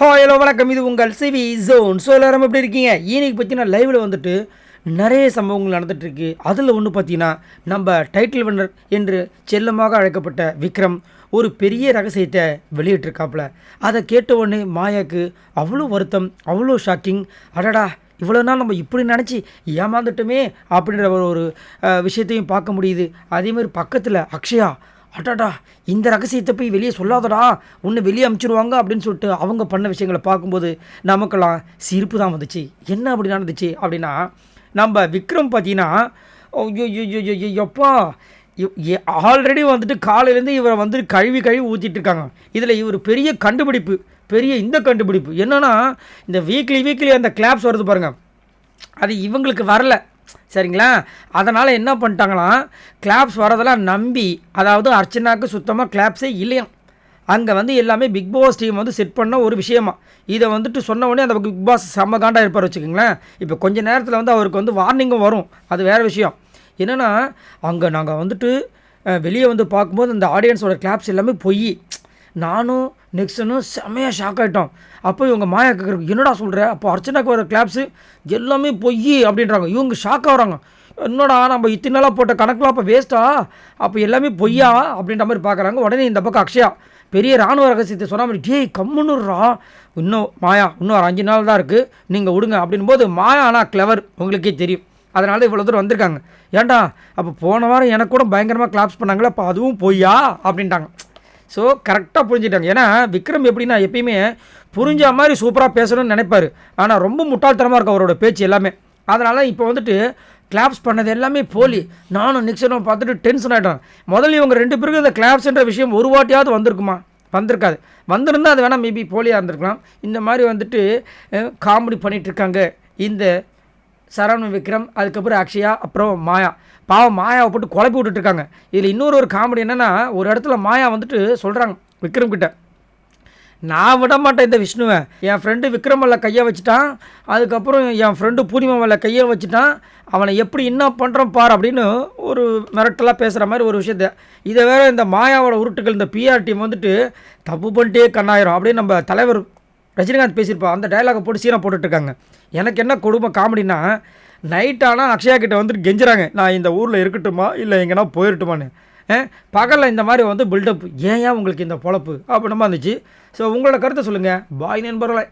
Hello வணக்கம். இது உங்கள் சிவி ஜோன் ஸோ எல்லாரும் எப்படி இருக்கீங்க? இன்னைக்கு பார்த்தீங்கன்னா லைவில் வந்துட்டு நிறைய சம்பவங்கள் நடந்துகிட்ருக்கு அதில் ஒன்று பார்த்தீங்கன்னா நம்ம டைட்டில் வின்னர் என்று செல்லமாக அழைக்கப்பட்ட விக்ரம் ஒரு பெரிய ரகசியத்தை வெளியிட்டிருக்காப்புல. அதை கேட்ட உடனே மாயாக்கு அவ்வளோ வருத்தம் அவ்வளோ ஷாக்கிங் அடடா இவ்வளோ நாள் நம்ம இப்படி நினச்சி ஏமாந்துட்டோமே அப்படின்ற ஒரு ஒரு விஷயத்தையும் பார்க்க முடியுது. அதேமாதிரி பக்கத்தில் அக்ஷயா அட்டாடா இந்த ரகசியத்தை போய் வெளியே சொல்லாதடா. உன்னை வெளியே அமுச்சிடுவாங்க அப்படின்னு சொல்லிட்டு அவங்க பண்ண விஷயங்களை பார்க்கும்போது நமக்கெல்லாம் சிரிப்பு தான் வந்துச்சு. என்ன அப்படி நடந்துச்சு அப்படின்னா நம்ம விக்ரம் பார்த்தீங்கன்னா ஐயோ எப்பா ஆல்ரெடி வந்துட்டு காலையிலேருந்து இவரை வந்து கழுவி கழுவி ஊற்றிட்டு இருக்காங்க. இதில் இவர் பெரிய கண்டுபிடிப்பு பெரிய இந்த கண்டுபிடிப்பு. என்னென்னா இந்த வீக்லி வீக்லி அந்த கிளாப்ஸ் வருது பாருங்கள் அது இவங்களுக்கு வரல. சரிங்களா? அதனால் என்ன பண்ணிட்டாங்களாம் கிளாப்ஸ் வரதெல்லாம் நம்பி அதாவது அர்ச்சனாவுக்கு சுத்தமாக கிளாப்ஸே இல்லையாம் அங்கே வந்து எல்லாமே பிக் பாஸ் டீம் வந்து செட் பண்ண ஒரு விஷயமா. இதை வந்துட்டு சொன்ன உடனே அந்த பிக் பாஸ் செம்ம இருப்பார் வச்சுக்கோங்களேன். இப்போ கொஞ்ச நேரத்தில் வந்து அவருக்கு வந்து வார்னிங்கும் வரும். அது வேறு விஷயம். என்னென்னா அங்கே நாங்கள் வந்துட்டு வெளியே வந்து பார்க்கும்போது அந்த ஆடியன்ஸோட கிளாப்ஸ் எல்லாமே பொய். நானும் நெக்ஸ்டனும் செம்மையாக ஷாக் ஆகிட்டோம் அப்போ இவங்க மாயா கேட்குறாங்க என்னடா சொல்கிற அப்போ அர்ச்சனாக்கு வர கிளாப்ஸு எல்லாமே பொய் அப்படின்றாங்க. இவங்க ஷாக் ஆகுறாங்க என்னடா நம்ம இத்தனை நாளாக போட்ட கணக்கெலாம் அப்போ வேஸ்ட்டா அப்போ எல்லாமே பொய்யா? அப்படின்ற மாதிரி பார்க்குறாங்க உடனே இந்த பக்கம் அக்ஷயா பெரிய ராணுவ ரகசியத்தை சொன்ன மாதிரி டேய் கம்முன்னுறா இன்னும் மாயா இன்னும் ஒரு அஞ்சு நாள் தான் இருக்குது நீங்கள் விடுங்க அப்படின்போது மாயா ஆனால் கிளவர் உங்களுக்கே தெரியும். அதனால இவ்வளோ தூரம் வந்திருக்காங்க. ஏன்டா அப்போ போன வாரம் எனக்கு கூட பயங்கரமாக கிளாப்ஸ் பண்ணாங்களே அப்போ அதுவும் பொய்யா? அப்படின்ட்டாங்க. ஸோ கரெக்டாக புரிஞ்சுட்டாங்க ஏன்னா விக்ரம் எப்படின்னா எப்பயுமே புரிஞ்ச மாதிரி சூப்பராக பேசணும்னு நினைப்பார். ஆனால் ரொம்ப முட்டாள்தனமாக இருக்கும் அவரோட பேச்சு எல்லாமே. அதனால் இப்போ வந்துட்டு கிளாப்ஸ் பண்ணது எல்லாமே போலி. நானும் நிக்சனும் பார்த்துட்டு டென்ஷன் ஆகிட்டோம் முதல்ல இவங்க ரெண்டு பேருக்கும் இந்த கிளாப்ஸ்ன்ற விஷயம் ஒரு வாட்டியாவது வந்திருக்குமா? வந்திருக்காது. வந்திருந்தால் அது வேணால் மேபி போலியாக இருந்திருக்கலாம். இந்த மாதிரி வந்துட்டு காமெடி பண்ணிகிட்ருக்காங்க இருக்காங்க. இந்த சரவணன் விக்ரம் அதுக்கப்புறம் அக்ஷயா அப்புறம் மாயா. பாவம் மாயாவை போட்டு குழப்பி விட்டுட்டு இருக்காங்க இதில் இன்னொரு ஒரு காமெடி என்னென்னா ஒரு இடத்துல மாயா வந்துட்டு சொல்கிறாங்க விக்ரம் கிட்ட. நான் விட மாட்டேன் இந்த விஷ்ணுவை. என் ஃப்ரெண்டு விக்ரம் மேலே கையை வச்சுட்டான். அதுக்கப்புறம் என் ஃப்ரெண்டு பூர்ணிமா மேலே கையை வச்சுட்டான். அவனை எப்படி என்ன பண்ணுறான் பார் அப்படின்னு ஒரு மிரட்டலாக பேசுகிற மாதிரி ஒரு விஷயத்த. இதை வேற இந்த மாயாவோட உருட்டுகள் இந்த பிஆர் டீம் வந்துட்டு தப்பு பண்ணிட்டே கண்ணாயிரும். அப்படின்னு நம்ம தலைவர் ரஜினிகாந்த் பேசியிருப்பா. அந்த டயலாகை போட்டு சீனா போட்டுட்ருக்காங்க. எனக்கு என்ன கொடுமை காமெடினா நைட் ஆனால் அக்ஷயா கிட்டே வந்துட்டு கெஞ்சுறாங்க. நான் இந்த ஊரில் இருக்கட்டுமா? இல்லை எங்கன்னா போயிடட்டுமான்னு பகலில் இந்த மாதிரி வந்து பில்டப் ஏன் ஏன் உங்களுக்கு இந்த பொழப்பு? அப்படின்னமா இருந்துச்சு. ஸோ உங்களோட கருத்தை சொல்லுங்கள் பாய் நண்பர்களே.